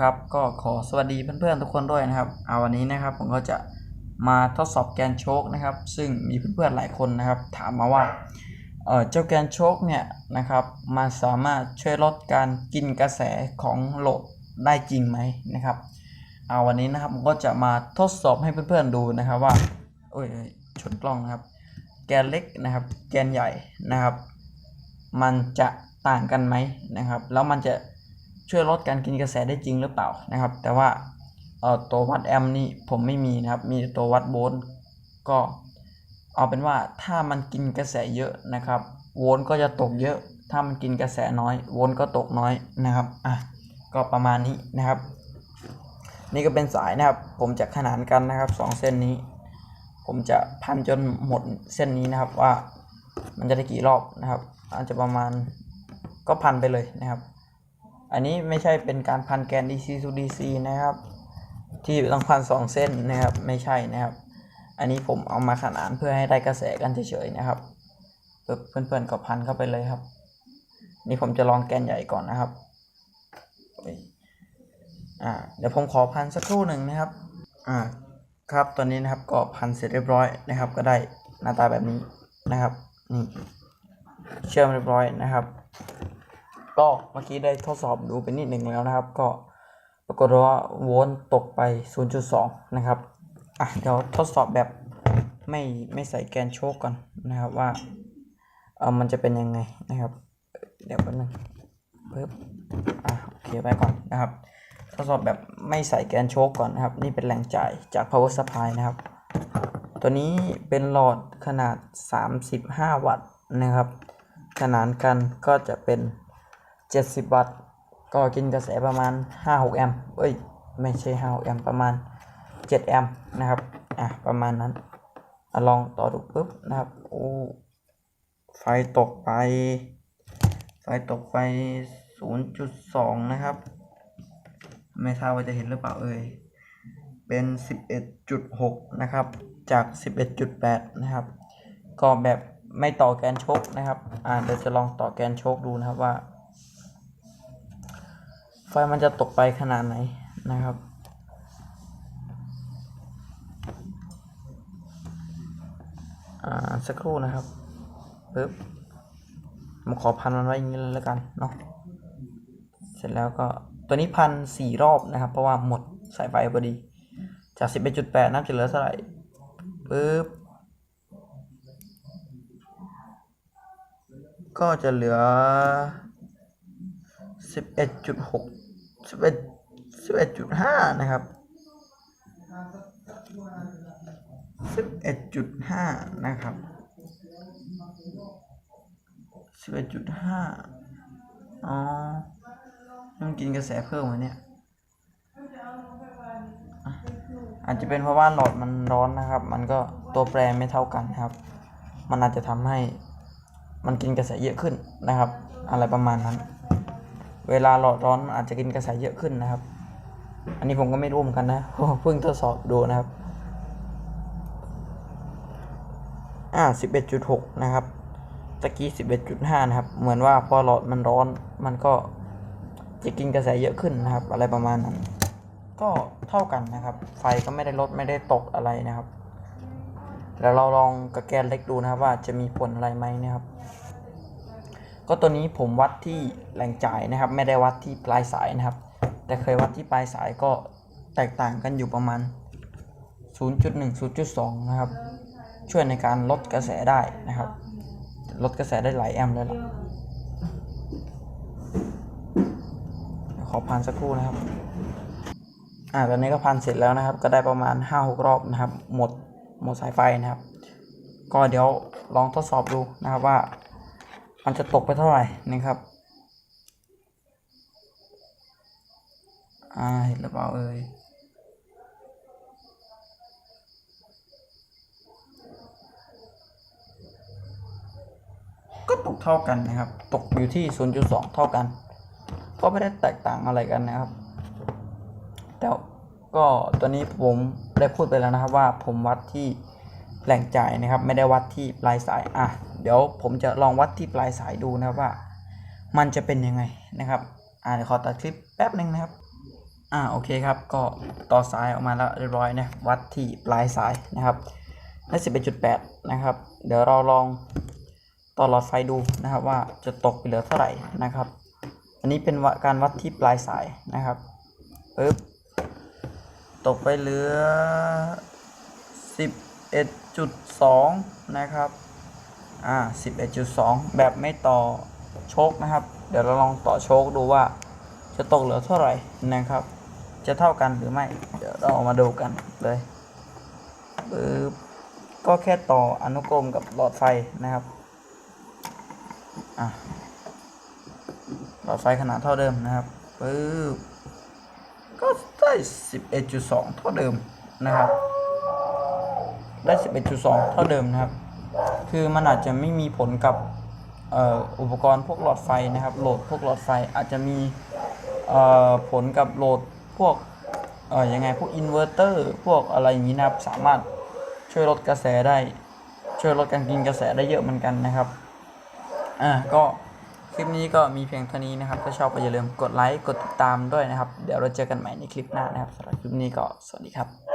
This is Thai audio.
ครับก็ขอสวัสดีเพื่อนๆทุกคนด้วยนะครับเอาวันนี้นะครับผมก็จะมาทดสอบแกนโชคนะครับ ซึ่งมีเพื่อนๆหลายคนนะครับ ถามมาว่าเออเจ้าแกนโชคเนี่ยนะครับมันสามารถช่วยลดการกินกระแสของโหลดได้จริงไหมนะครับเอาวันนี้นะครับผมก็จะมาทดสอบให้เพื่อนๆดูนะครับว่าโอ้ยชนกล้องนะครับ แกนเล็กนะครับ แกนใหญ่นะครับ มันจะต่างกันไหมนะครับ แล้วมันจะ ช่วยลดการกินกระแสได้จริงหรือเปล่านะครับ แต่ว่าเอ่อตัววัดแอมป์นี่ผมไม่มีนะครับ มีตัววัดโวลต์ก็เอาเป็นว่าถ้ามันกินกระแสเยอะนะครับโวลต์ก็จะตกเยอะ ถ้ามันกินกระแสน้อยโวลต์ก็ตกน้อยนะครับอะก็ประมาณนี้นะครับ นี่ก็เป็นสายนะครับ ผมจะขนานกันนะครับสองเส้นนี้ ผมจะพันจนหมดเส้นนี้นะครับว่ามันจะได้กี่รอบนะครับ อาจจะประมาณก็พันไปเลยนะครับ อันนี้ไม่ใช่เป็นการพันแกน DC to DC นะครับ ที่ต้องพันสองเส้นนะครับ ไม่ใช่นะครับ อันนี้ผมเอามาขนานเพื่อให้ได้กระแสกันเฉยๆนะครับเพื่อนๆก็พันเข้าไปเลยครับ นี่ผมจะลองแกนใหญ่ก่อนนะครับอ่าเดี๋ยวผมขอพันสักครู่หนึ่งนะครับอ่าครับตอนนี้นะครับก็พันเสร็จเรียบร้อยนะครับ ก็ได้หน้าตาแบบนี้นะครับนี่เชื่อมเรียบร้อยนะครับ ก็เมื่อกี้ได้ทดสอบดูไปนิดหนึ่งแล้วนะครับ ก็ปรากฏว่าโวลต์ตกไป 0.2 นะครับอะเดี๋ยวทดสอบแบบไม่ไม่ใส่แกนโชคก่อนนะครับว่าเออมันจะเป็นยังไงนะครับ เดี๋ยวแป๊บนึงปึ๊บอะโอเคไปก่อนนะครับ ทดสอบแบบไม่ใส่แกนโชคก่อนนะครับ นี่เป็นแรงจ่ายจาก power supply นะครับ ตัวนี้เป็นหลอดขนาด 35 วัตต์นะครับ ขนานกันก็จะเป็น 70 วัตต์ ก็กินกระแสประมาณ 5-6 แอมป์เอ้ย ไม่ใช่ 5-6 แอมป์ประมาณ 7 แอมป์นะครับ อะ ประมาณนั้นอะลองต่อดูปุ๊บนะครับ โอ้ ไฟตกไป ไฟตกไป 0.2 นะครับ ไม่ทราบว่าจะเห็นหรือเปล่าเอ่ย เป็น 11.6 นะครับ จาก 11.8 นะครับ ก็แบบไม่ต่อแกนชคนะครับ อ่าเดี๋ยวจะลองต่อแกนชคดูนะครับว่า ไฟมันจะตกไปขนาดไหนนะครับ อ่า สักครู่นะครับปึ๊บผมขอพันมันไว้อย่างนี้เลยแล้วกันเนาะ เสร็จแล้วก็ตัวนี้พันสี่รอบนะครับ เพราะว่าหมดสายไฟพอดี จากสิบเอ็ดจุดแปดน้ำจะเหลือเท่าไหร่ปึ๊บก็จะเหลือ สิบเอ็ดจุดหกสิบเอ็ดสิบเอ็ดจุดห้านะครับสิบเอ็ดจุดห้านะครับสิบเอ็ดจุดห้าอ๋อมันกินกระแสเพิ่มวะเนี่ยอาจจะเป็นเพราะว่าหลอดมันร้อนนะครับ มันก็ตัวแปรไม่เท่ากันนะครับ มันอาจจะทำให้มันกินกระแสเยอะขึ้นนะครับ อะไรประมาณนั้น เวลาหลอดร้อนมันอาจจะกินกระแสเยอะขึ้นนะครับ อันนี้ผมก็ไม่รู้เหมือนกันนะเพิ่งทดสอบดูนะครับ อ่าสิบเอ็ดจุดหกนะครับตะกี้สิบเอ็ดจุดห้านะครับ เหมือนว่าพอหลอดมันร้อนมันก็จะกินกระแสเยอะขึ้นนะครับ อะไรประมาณนั้น ก็เท่ากันนะครับ ไฟก็ไม่ได้ลดไม่ได้ตกอะไรนะครับแล้วเราลองกับแกนเล็กดูนะครับว่าจะมีผลอะไรไหมนะครับ ก็ตัวนี้ผมวัดที่แหล่งจ่ายนะครับ ไม่ได้วัดที่ปลายสายนะครับ แต่เคยวัดที่ปลายสายก็แตกต่างกันอยู่ประมาณ 0.1 0.2 นะครับ ช่วยในการลดกระแสได้นะครับ ลดกระแสได้หลายแอมป์เลยล่ะขอพันสักครู่นะครับ อ่าตอนนี้ก็พันเสร็จแล้วนะครับ ก็ได้ประมาณ 5-6 รอบนะครับ หมดหมดสายไฟนะครับ ก็เดี๋ยวลองทดสอบดูนะครับว่า มันจะตกไปเท่าไหร่นะครับ อ่าเห็นหรือเปล่าเอ่ยก็ตกเท่ากันนะครับ ตกอยู่ที่ 0.2 เท่ากัน ก็ไม่ได้แตกต่างอะไรกันนะครับ แต่ก็ตัวนี้ผมได้พูดไปแล้วนะครับว่าผมวัดที่ แหล่งจ่ายนะครับไม่ได้วัดที่ปลายสายอะเดี๋ยวผมจะลองวัดที่ปลายสายดูนะครับว่า มันจะเป็นยังไงนะครับอ่าเดี๋ยวขอตัดคลิปแป๊บหนึ่งนะครับอ่าโอเคครับก็ต่อสายออกมาแล้วเรียบร้อยนะวัดที่ปลายสายนะครับได้11.8นะครับ เดี๋ยวเราลองต่อหลอดไฟดูนะครับว่าจะตกไปเหลือเท่าไหร่นะครับ อันนี้เป็นการวัดที่ปลายสายนะครับปึ๊บตกไปเหลือสิบ 11.2 นะครับ อ่า 11.2 แบบไม่ต่อโชคนะครับ เดี๋ยวเราลองต่อโชคดูว่า จะตกเหลือเท่าไหร่นะครับ จะเท่ากันหรือไม่ เดี๋ยวเรามาดูกันเลยปึ๊บก็แค่ต่ออนุกรมกับหลอดไฟนะครับ อะ หลอดไฟขนาดเท่าเดิมนะครับปึ๊บก็ได้ 11.2 เท่าเดิมนะครับ ได้ 11.2 เท่าเดิมนะครับ คือมันอาจจะไม่มีผลกับอ,อ,อุปกรณ์พวกหลอดไฟนะครับ โหลดพวกหลอดไฟอาจจะมีผลกับโหลดพวกยังไงพวกอินเวอร์เตอร์พวกอะไรอย่างนี้นะครับ สามารถช่วยลดกระแสได้ ช่วยลดการกินกระแสได้เยอะเหมือนกันนะครับ อ่าก็คลิปนี้ก็มีเพียงเท่านี้นะครับ ถ้าชอบก็อย่าลืมกดไลค์ กดติดตามด้วยนะครับ เดี๋ยวเราเจอกันใหม่ในคลิปหน้านะครับสำหรับคลิปนี้ก็สวัสดีครับ